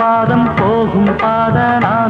பாதம் போகும் பாத நான்